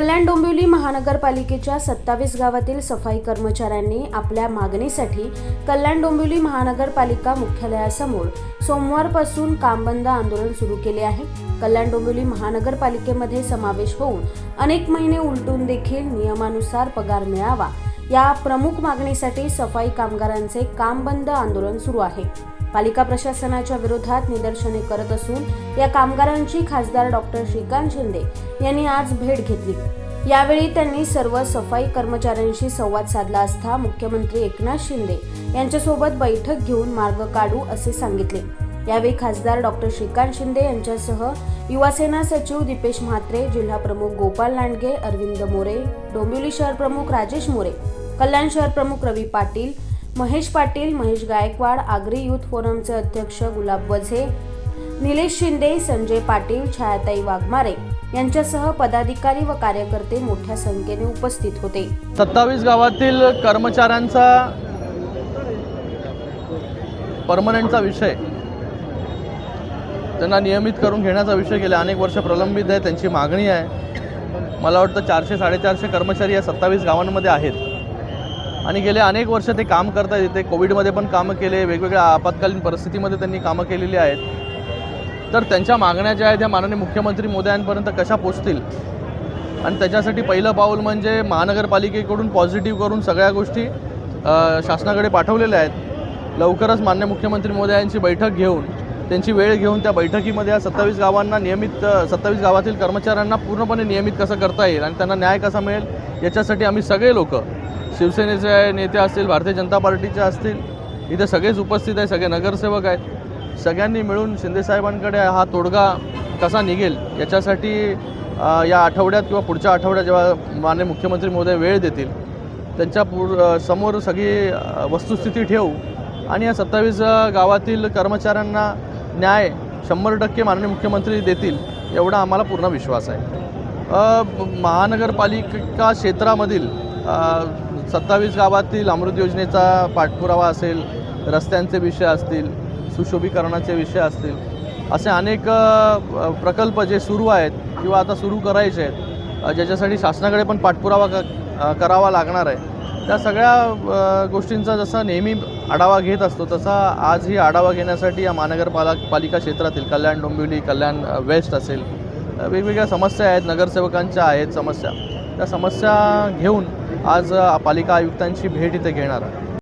कल्याण डोंबिवली महानगरपालिकेच्या सत्तावीस गावातील सफाई कर्मचाऱ्यांनी आपल्या मागणीसाठी कल्याण डोंबिवली महानगरपालिका मुख्यालयासमोर सोमवारपासून कामबंद आंदोलन सुरू केले आहे. कल्याण डोंबिवली महानगरपालिकेमध्ये समावेश होऊन अनेक महिने उलटून देखील नियमानुसार पगार मिळावा. या प्रमुख मागणीसाठी सफाई कामगारांचे कामबंद आंदोलन सुरू आहे. पालिका प्रशासनाच्या विरोधात निदर्शने करत असून या कामगारांची खासदार डॉक्टर श्रीकांत शिंदे यांनी आज भेट घेतली. यावेळी त्यांनी सर्व सफाई कर्मचाऱ्यांशी संवाद साधला असता मुख्यमंत्री एकनाथ शिंदे यांच्यासोबत बैठक घेऊन मार्ग काढू असे सांगितले. यावेळी खासदार डॉक्टर श्रीकांत शिंदे यांच्यासह युवासेना सचिव दीपेश म्हात्रे जिल्हा प्रमुख गोपाल लांडगे अरविंद मोरे डोंबिवली शहर प्रमुख राजेश मोरे कल्याण शहर प्रमुख रवी पाटील महेश पाटील महेश गायकवाड आगरी युथ फोरमचे अध्यक्ष गुलाब वझे निलेश शिंदे संजय पाटील छायाताई वाघमारे यांच्यासह पदाधिकारी व कार्यकर्ते मोठ्या संख्येने उपस्थित होते. सत्तावीस गावातील कर्मचाऱ्यांचा परमनंटचा विषय त्यांना नियमित करून घेण्याचा विषय गेल्या अनेक वर्ष प्रलंबित आहे त्यांची मागणी आहे. मला वाटतं चारशे साडेचारशे कर्मचारी या सत्तावीस गावांमध्ये आहेत. आणि गेले अनेक वर्ष ते काम करत आहेत. इथे कोविडमध्ये पण कामं केले वेगवेगळ्या आपत्कालीन परिस्थितीमध्ये त्यांनी कामं केलेली आहेत. तर त्यांच्या मागण्या ज्या आहेत त्या माननीय मुख्यमंत्री मोदयांपर्यंत कशा पोचतील? आणि त्याच्यासाठी पहिलं पाऊल म्हणजे महानगरपालिकेकडून पॉझिटिव्ह करून सगळ्या गोष्टी शासनाकडे पाठवलेल्या आहेत. लवकरच मान्य मुख्यमंत्री मोदयांची बैठक घेऊन त्यांची वेळ घेऊन त्या बैठकीमध्ये या सत्तावीस गावांना नियमित सत्तावीस गावातील कर्मचाऱ्यांना पूर्णपणे नियमित कसं करता येईल आणि त्यांना न्याय कसा मिळेल याच्यासाठी आम्ही सगळे लोक शिवसेनेचे नेते असतील भारतीय जनता पार्टीचे असतील इथे सगळेच उपस्थित आहे सगळे नगरसेवक आहेत. सगळ्यांनी मिळून शिंदेसाहेबांकडे हा तोडगा कसा निघेल याच्यासाठी या आठवड्यात किंवा पुढच्या आठवड्यात जेव्हा मान्य मुख्यमंत्री महोदय वेळ देतील त्यांच्या पूर समोर सगळी वस्तुस्थिती ठेवू आणि या सत्तावीस गावातील कर्मचाऱ्यांना न्याय शंभर टक्के माननीय मुख्यमंत्री देतील एवढा आम्हाला पूर्ण विश्वास आहे. महानगरपालिका क्षेत्रामधील सत्तावीस गावातील अमृत योजनेचा पाठपुरावा असेल रस्त्यांचे विषय असतील सुशोभीकरणाचे विषय असतील असे अनेक प्रकल्प जे सुरू आहेत किंवा आता सुरू करायचे आहेत ज्याच्यासाठी शासनाकडे पण पाठपुरावा क करावा लागणार आहे. त्या सगळ्या गोष्टींचा जसा नेहमी आढावा घेत असतो तसा आजही आढावा घेण्यासाठी या महानगरपाला पालिका क्षेत्रातील कल्याण डोंबिवली कल्याण वेस्ट असेल वेगवेगळ्या समस्या आहेत नगरसेवकांच्या आहेत समस्या. त्या समस्या घेऊन आज पालिका आयुक्तांची भेट इथे घेणार आहे.